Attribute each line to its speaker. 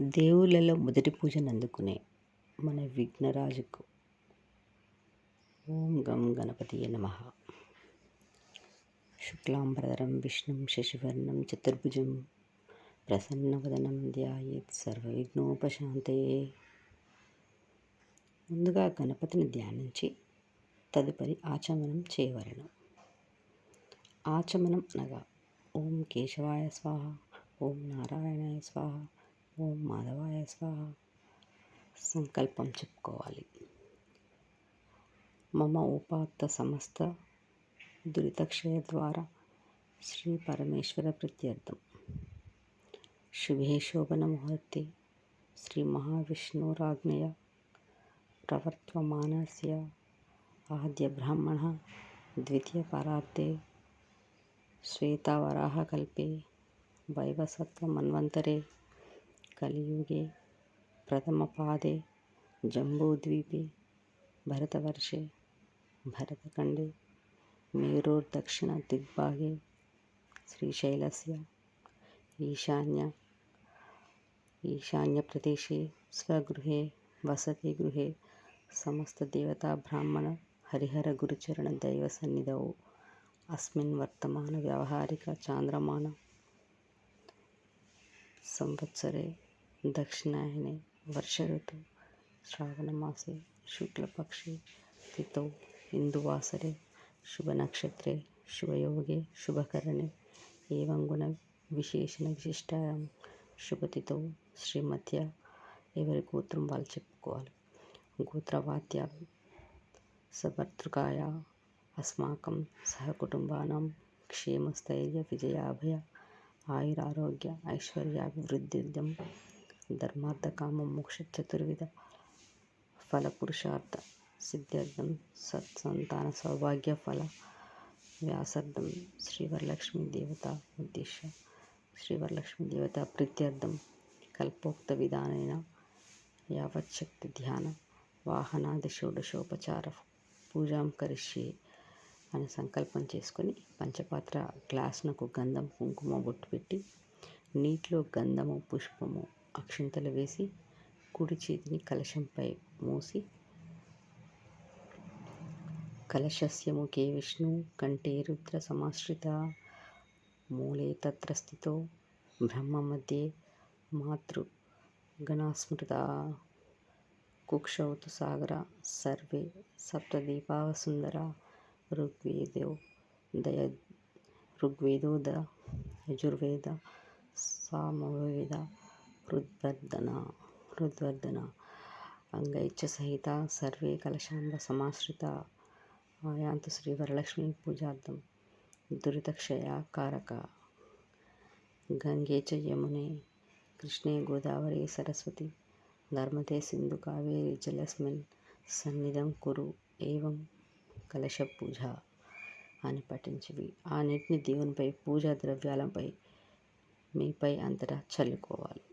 Speaker 1: దేవుళ్ళలో మొదటి పూజను అందుకునే మన విఘ్నరాజుకు. ఓం గం గణపతి నమ. శుక్లాంబరధరం విష్ణుం శశివర్ణం చతుర్భుజం ప్రసన్నవదనం ధ్యాయేత్ సర్వవిఘ్నోపశాంతయే ముందుగా గణపతిని ధ్యానించి తదుపరి ఆచమనం చేయవలను. ఆచమనం అనగా ఓం కేశవాయ స్వాహ ఓం నారాయణాయ స్వాహ ఓం మాధవాయ స్వాహ సంకల్పం చెప్పుకోవాలి మమ ఉపాత్త సమస్త దురితక్షయ ద్వారా శ్రీ పరమేశ్వర ప్రత్యర్థం శుభే శోభన ముహూర్తే శ్రీ మహావిష్ణురాజ్ఞయ ప్రవర్తమానస్య ఆద్య బ్రాహ్మణ ద్వితీయ పరార్థే శ్వేతావరాహకల్పే వైవసత్వమన్వంతరే कलियुगे प्रथमपादे जम्बूद्वीपे भरतवर्षे भरतखण्डे मेरोर्दक्षिणदिग्भागे श्रीशैलस्य ईशान्य ईशान्यप्रदेशे स्वगृहे वसतिगृहे समस्तदेवताब्राह्मणहरिहरगुरुचरणदैवसन्निधौ अस्मिन् वर्तमानव्यावहारिकचान्द्रमाण संवत्सरे दक्षिणायने वर्षऋतु श्रावणमासे शुक्लपक्षे तिथौ इन्दुवासरे शुभनक्षत्रे शुभयोगे शुभकरणे एवं గుణవిశేషణవిశిష్టాయాం శుభతిథౌ శ్రీమత్య ఎవరి గోత్రం వాళ్ళు చెప్పుకోవాలి గోత్రవాద్య సభర్తృకాయ అస్మాకం సహకుటుంబానాం క్షేమస్థైర్య విజయాభయ ఆయురారోగ్య ఐశ్వర్యాభివృద్ధిదం ధర్మార్థకామ మోక్ష చతుర్విధ ఫలపురుషార్థ సిద్ధ్యర్థం సత్సంతాన సౌభాగ్య ఫల వ్యాసార్థం శ్రీవరలక్ష్మి దేవత ఉద్దేశ్య శ్రీవరలక్ష్మి దేవత ప్రీత్యర్థం కల్పోక్త విధానైన యావచ్చక్తి ధ్యాన వాహనాది షోడశోపచార పూజాం కరిష్యే అని సంకల్పం చేసుకొని పంచపాత్ర గ్లాసునకు గంధం కుంకుమ బొట్టు పెట్టి నీటిలో గంధము పుష్పము అక్షింతలు వేసి కుడి చేతిని కలశంపై మూసి కలశస్య ముఖే విష్ణు కంఠే రుద్ర సమాశ్రిత మూలే తత్ర స్థితో బ్రహ్మ మధ్యే మాతృ గణాస్మృత కుక్షౌతు సాగర సర్వే సప్తదీపావసుందర ఋగ్వేదో దయ ఋగ్వేదోద యజుర్వేద సామవేద హృద్వర్ధన హృద్వర్ధన అంగైచ్ఛ సహిత సర్వే కలశాంబ సమాశ్రిత ఆయాంతు శ్రీ వరలక్ష్మి పూజార్థం దురితక్షయాకారక కారక గంగేచ యమునే కృష్ణే గోదావరి సరస్వతి ధర్మదే సింధు కావేరి జలస్మిన్ సన్నిధం కురు ఏవం కలశ పూజ అని పఠించివి ఆ నీటిని దేవునిపై పూజా ద్రవ్యాలపై మీపై అంతటా చల్లుకోవాలి